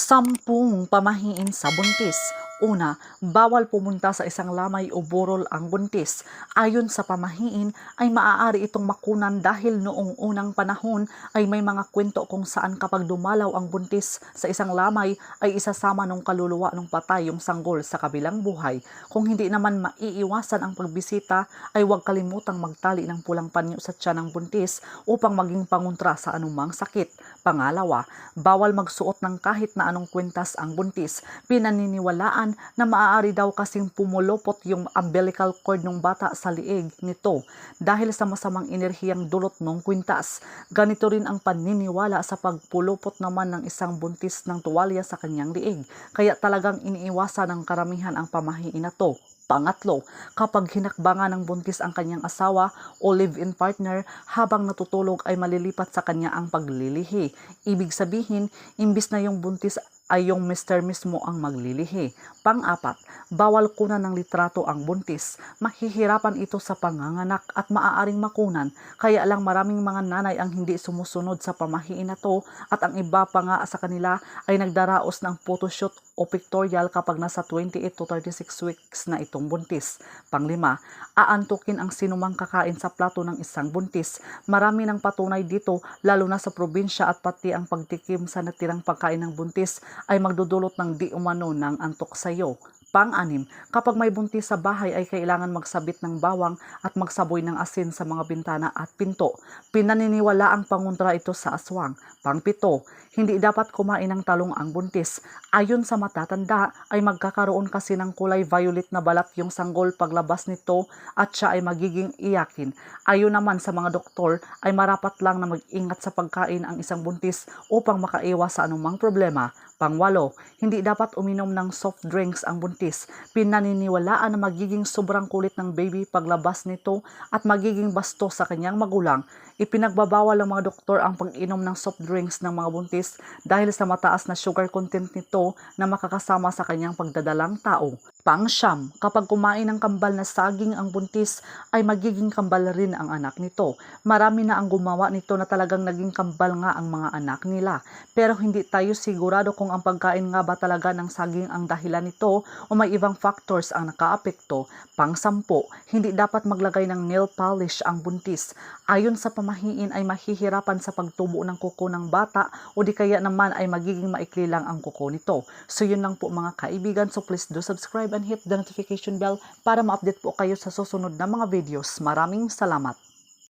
Sampung pamahiin sa buntis. Una, bawal pumunta sa isang lamay o burol ang buntis. Ayon sa pamahiin ay maaari itong makunan dahil noong unang panahon ay may mga kwento kung saan kapag dumalaw ang buntis sa isang lamay ay isasama ng kaluluwa ng patay yung sanggol sa kabilang buhay. Kung hindi naman maiiwasan ang pagbisita ay huwag kalimutang magtali ng pulang panyo sa tiyan ng buntis upang maging pangontra sa anumang sakit. Pangalawa, bawal magsuot ng kahit na anong kwintas ang buntis. Pinaniniwalaan na maaari daw kasing pumulupot yung umbilical cord ng bata sa liig nito dahil sa masamang enerhiyang dulot ng kwintas. Ganito rin ang paniniwala sa pagpulupot naman ng isang buntis ng tuwalya sa kanyang liig. Kaya talagang iniiwasan ng karamihan ang pamahiin na to. Pangatlo, kapag hinakbangan ng buntis ang kanyang asawa o live-in partner habang natutulog ay malilipat sa kanya ang paglilihi. Ibig sabihin, imbis na yung buntis ay yung mister mismo ang maglilihi. Pang-apat, bawal kunan ng litrato ang buntis. Mahihirapan ito sa panganganak at maaaring makunan. Kaya lang maraming mga nanay ang hindi sumusunod sa pamahiin na to at ang iba pa nga sa kanila ay nagdaraos ng photoshoot o pictorial kapag nasa 28 to 36 weeks na itong buntis. Panglima, aantukin ang sinumang kakain sa plato ng isang buntis. Marami ng patunay dito lalo na sa probinsya at pati ang pagtikim sa natirang pagkain ng buntis ay magdudulot ng di umano ng antok sa iyo. Pang-anim, kapag may buntis sa bahay ay kailangan magsabit ng bawang at magsaboy ng asin sa mga bintana at pinto. Pinaniniwala ang pangontra ito sa aswang. Pang-pito, hindi dapat kumain ng talong ang buntis. Ayon sa matatanda ay magkakaroon kasi ng kulay violet na balat yung sanggol paglabas nito at siya ay magiging iyakin. Ayon naman sa mga doktor ay marapat lang na mag-ingat sa pagkain ang isang buntis upang makaiwas sa anumang problema. Pangwalo, hindi dapat uminom ng soft drinks ang buntis. Pinaniniwalaan na magiging sobrang kulit ng baby paglabas nito at magiging basto sa kanyang magulang. Ipinagbabawal ng mga doktor ang pag-inom ng soft drinks ng mga buntis dahil sa mataas na sugar content nito na makakasama sa kanyang pagdadalang tao. Pangsyam, kapag kumain ng kambal na saging ang buntis ay magiging kambal rin ang anak nito. Marami na ang gumawa nito na talagang naging kambal nga ang mga anak nila. Pero hindi tayo sigurado kung ang pagkain nga ba talaga ng saging ang dahilan nito o may ibang factors ang nakaapekto. Pangsampo, hindi dapat maglagay ng nail polish ang buntis. Ayon sa pamahiin ay mahihirapan sa pagtubo ng kuko ng bata o di kaya naman ay magiging maikli lang ang kuko nito. So yun lang po mga kaibigan. So please do subscribe and hit the notification bell para ma-update po kayo sa susunod na mga videos. Maraming salamat!